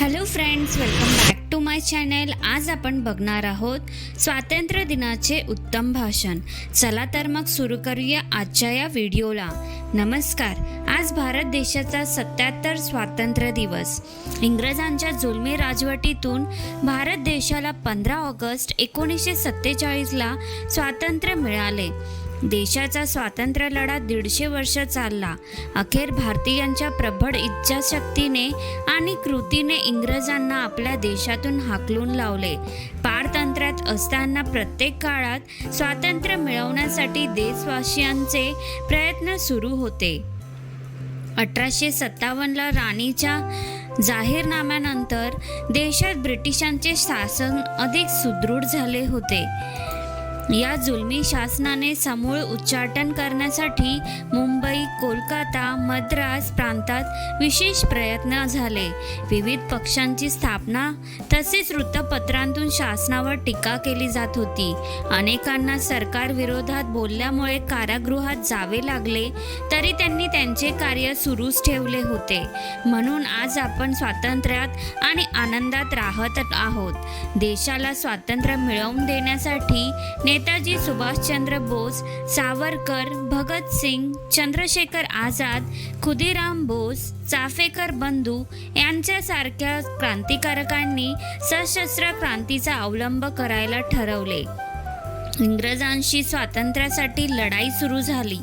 Hello friends welcome back to my channel आज आपण बघणार आहोत स्वातंत्र्य दिनाचे उत्तम भाषण. चला तर मग सुरू करूया आजच्या या व्हिडिओला. नमस्कार. आज भारत देशाचा सत्याहत्तर स्वातंत्र्य दिवस. इंग्रजांच्या जुलमी राजवटीतून भारत देशाला पंधरा ऑगस्ट एकोणीसशे सत्तेचाळीसला स्वातंत्र्य मिळाले. देशाचा स्वातंत्र्य लढा दीडशे वर्ष चालला. अखेर भारतीयांच्या प्रबळ इच्छाशक्तीने आणि कृतीने इंग्रजांना आपल्या देशातून हाकलून लावले. पारतंत्र्यात असताना प्रत्येक काळात स्वातंत्र्य मिळवण्यासाठी देशवासियांचे प्रयत्न सुरू होते. अठराशे सत्तावन्नला राणीच्या जाहीरनाम्यानंतर देशात ब्रिटिशांचे शासन अधिक सुदृढ झाले होते. या जुलमी शासनाने समूळ उच्चाटन करण्यासाठी मुंबई कोलकाता मद्रास प्रांतात विशेष प्रयत्न झाले. विविध पक्षांची स्थापना तसेच वृत्तपत्रांतून शासनावर टीका केली जात होती. अनेकांना सरकार विरोधात बोलल्यामुळे कारागृहात जावे लागले तरी त्यांनी त्यांचे कार्य सुरूच ठेवले होते. म्हणून आज आपण स्वातंत्र्यात आणि आनंदात राहत आहोत. देशाला स्वातंत्र्य मिळवून देण्यासाठी ने नेताजी सुभाषचंद्र बोस सावरकर भगतसिंग चंद्रशेखर आझाद खुदीराम बोस चाफेकर बंधू यांच्यासारख्या क्रांतिकारकांनी सशस्त्र क्रांतीचा अवलंब करायला ठरवले. इंग्रजांशी स्वातंत्र्यासाठी लढाई सुरू झाली.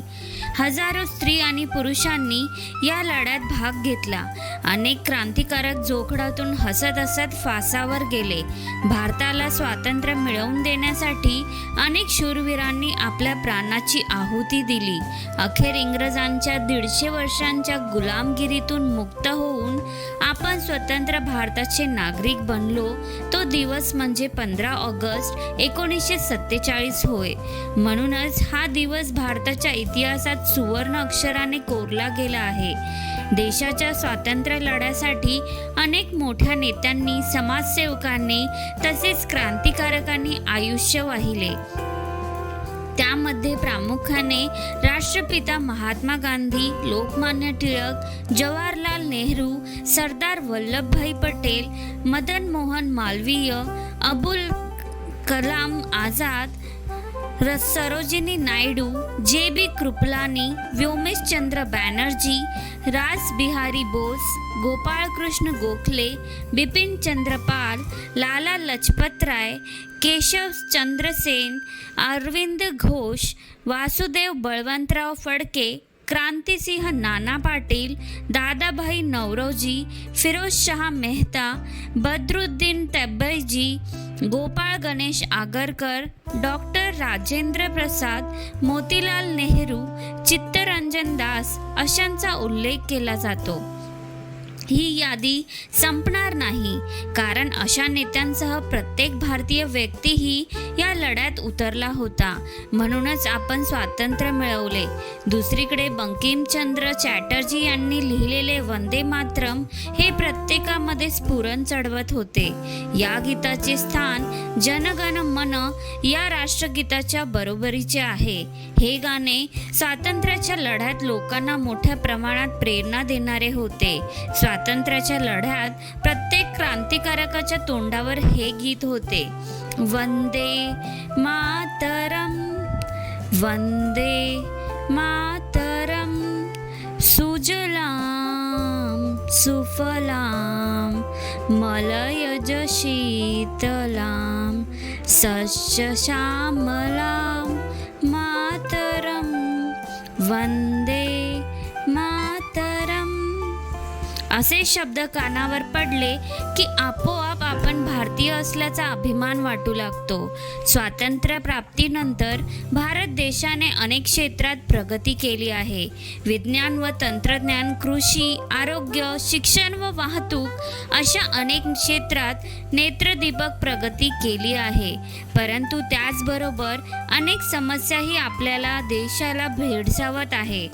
हजारो स्त्री आणि पुरुषांनी या लढ्यात भाग घेतला. अनेक क्रांतिकारक जोखडातून हसत हसत फासावर गेले. भारताला स्वातंत्र्य मिळवून देण्यासाठी अनेक शूरवीरांनी आपल्या प्राणाची आहुती दिली. अखेर इंग्रजांच्या दीडशे वर्षांच्या गुलामगिरीतून मुक्त होऊन आपण स्वतंत्र भारताचे नागरिक बनलो. तो दिवस म्हणजे पंधरा ऑगस्ट एकोणीसशे सत्तेचाळीस होय. म्हणूनच हा दिवस भारताच्या इतिहासात सुवर्ण अक्षराने कोरला गेला आहे. देशाच्या स्वातंत्र्य लढ्यासाठी अनेक मोठ्या नेत्यांनी समाजसेवकांनी तसेच क्रांतिकारकांनी आयुष्य वाहिले. त्यामध्ये प्रामुख्याने राष्ट्रपिता Mahatma Gandhi Lokmanya Tilak Jawaharlal Nehru Sardar Vallabhbhai Patel Madan Mohan Malviya Abul Kalam Azad Sarojini Naidu J B Kripalani Vyomesh Chandra Banerjee Ras Bihari Bose Gopalkrishna Gokhale Bipin Chandra Pal Lala Lajpat Rai Keshav Chandrasen Arvind Ghosh Vasudev Balwantrao Phadke Krantisinh Nana Patil Dadabhai Naoroji Pherozeshah Mehta Badruddin Tyabji Gopal Ganesh Agarkar doctor Rajendra Prasad Motilal Nehru Chittaranjan Das अशांचा उल्लेख केला जातो. ही यादी संपणार नाही. कारण अशा नेत्यांसह प्रत्येक भारतीय व्यक्तीही या लढ्यात उतरला होता. म्हणूनच आपण स्वातंत्र्य मिळवले. दुसरीकडे बंकिमचंद्र चॅटर्जी यांनी लिहिलेले वंदे मातरम हे प्रत्येकामध्ये स्फुरण चढवत होते. या गीताचे स्थान जनगण मन या राष्ट्रगीताच्या बरोबरीचे आहे. हे गाणे स्वातंत्र्याच्या लढ्यात लोकांना मोठ्या प्रमाणात प्रेरणा देणारे होते. स्वा स्वातंत्र्याच्या लढ्यात प्रत्येक क्रांतिकारकाच्या तोंडावर हे गीत होते. वंदे मातरम वंदे मातरम सुजलाम सुफलाम मलयज शीतलाम सस्य श्यामलाम मातरम वंदे असे शब्द कानावर पडले की आपोआप आपण भारतीय असल्याचा अभिमान वाटू लागतो. स्वातंत्र्य प्राप्तीनंतर भारत देशाने अनेक क्षेत्रात प्रगती केली आहे. विज्ञान व तंत्रज्ञान कृषी आरोग्य शिक्षण व वाहतूक अशा अनेक क्षेत्रात नेत्रदीपक प्रगती केली आहे. परंतु त्याचबरोबर अनेक समस्याही आपल्याला देशाला भेडसावत आहे.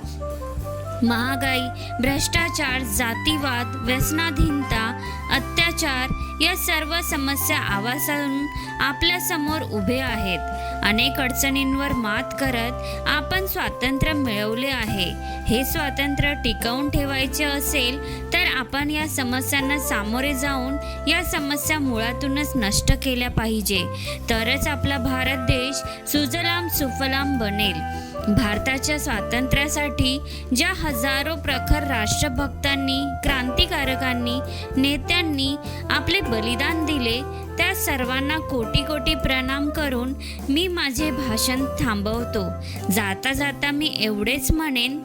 महागाई भ्रष्टाचार जातीवाद व्यसनाधीनता अत्याचार या सर्व समस्या आवाजातून आपल्यासमोर उभे आहेत. अनेक अडचणींवर मात करत आपण स्वातंत्र्य मिळवले आहे. हे स्वातंत्र्य टिकवून ठेवायचे असेल तर आपण या समस्यांना सामोरे जाऊन या समस्या मुळातूनच नष्ट केल्या पाहिजे. तरच आपला भारत देश सुजलाम सुफलाम बनेल. भारताच्या स्वातंत्र्यासाठी ज्या हजारो प्रखर राष्ट्रभक्तांनी क्रांतिकारकांनी नेत्यांनी आपले बलिदान दिले त्या सर्वांना कोटी कोटी प्रणाम करून मी माझे भाषण थांबवतो. जाता जाता मी एवढेच म्हणेन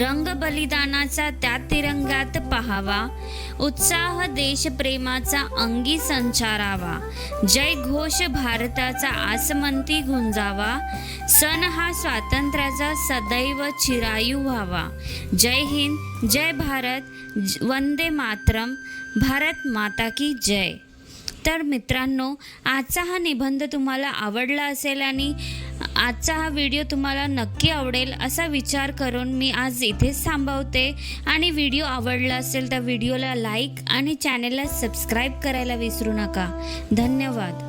रंग बलिदानाचा त्या तिरंगात पहावा. उत्साह देशप्रेमाचा अंगी संचारावा. जय घोष भारताचा आसमंती गुंजावा. सण हा स्वातंत्र्याचा सदैव चिरायू व्हावा. जय हिंद जय भारत ज- वंदे मातरम. भारत माता की जय. तर मित्रांनो आजचा हा निबंध तुम्हाला आवडला असेल आणि आजचा हा व्हिडिओ तुम्हाला नक्की आवडेल असा विचार करून मी आज इथेच थांबवते. आणि व्हिडिओ आवडला असेल तर व्हिडिओला लाईक आणि चॅनेलला सबस्क्राईब करायला विसरू नका. धन्यवाद.